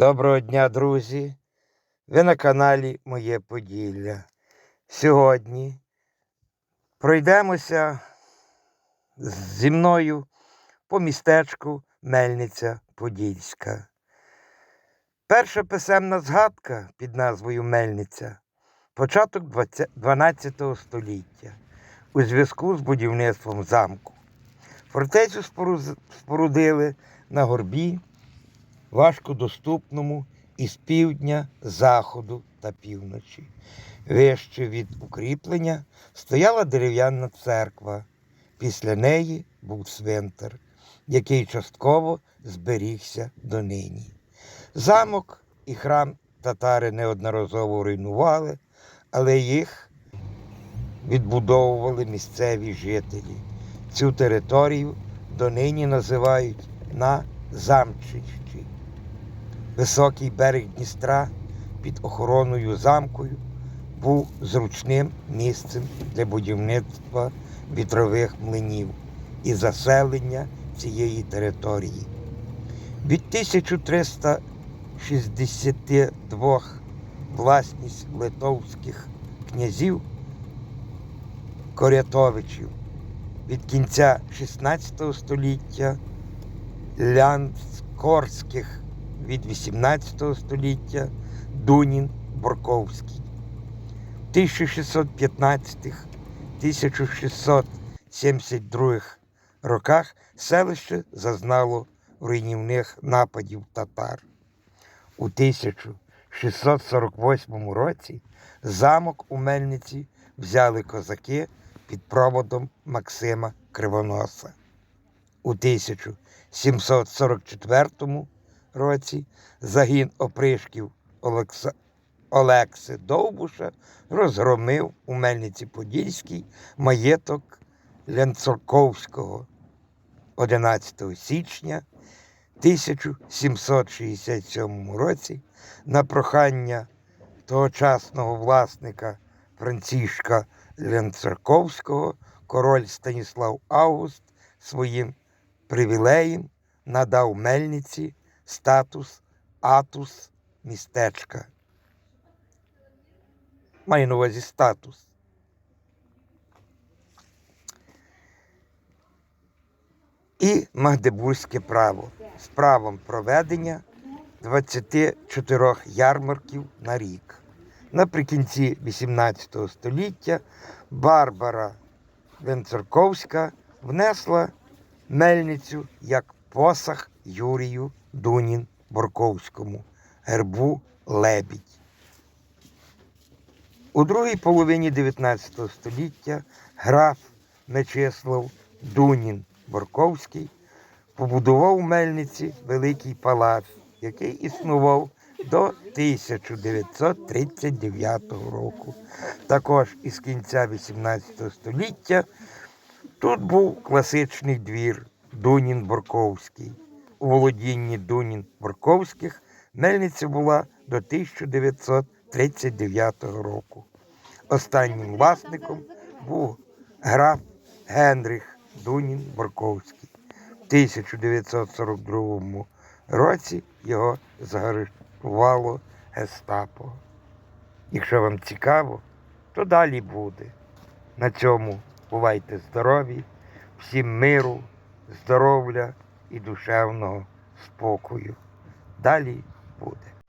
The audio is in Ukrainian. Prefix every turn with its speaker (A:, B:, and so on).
A: Доброго дня, друзі! Ви на каналі Моє Поділля. Сьогодні пройдемося зі мною по містечку Мельниця Подільська. Перша писемна згадка під назвою Мельниця початок 12 століття у зв'язку з будівництвом замку. Фортецю спорудили на горбі важкодоступному із півдня, заходу та півночі. Вище від укріплення стояла дерев'яна церква. Після неї був цвинтар, який частково зберігся донині. Замок і храм татари неодноразово руйнували, але їх відбудовували місцеві жителі. Цю територію донині називають на Замчичі. Високий берег Дністра під охороною замкою був зручним місцем для будівництва вітрових млинів і заселення цієї території. Від 1362 власність литовських князів Корятовичів від кінця 16 століття Лянскорських від 18 століття Дунін Борковський. В 1615-1672 роках селище зазнало руйнівних нападів татар. У 1648 році замок у Мельниці взяли козаки під проводом Максима Кривоноса. У 1744 році загін опришків Олекса... Олекси Довбуша розгромив у Мельниці Подільській маєток Лянцорковського 11 січня 1767 році на прохання тогочасного власника Францішка Лянцерковського король Станіслав Август своїм привілеєм надав мельниці статус атус містечка. Маю на увазі статус. І Магдебурзьке право з правом проведення 24 ярмарків на рік. Наприкінці 18 століття Барбара Венцерковська внесла мельницю як посах Юрію Дунін Борковському, гербу Лебідь. У другій половині 19 століття граф Мечислав Дунін Борковський побудував у Мельниці великий палац, який існував до 1939 року. Також із кінця 18 століття тут був класичний двір Дунін Борковський. У володінні Дунін Борковських мельниця була до 1939 року. Останнім власником був граф Генрих Дунін Борковський. В 1942 році його заарештувало гестапо. Якщо вам цікаво, то далі буде. На цьому бувайте здорові, всім миру, здоров'я і душевного спокою. Далі буде.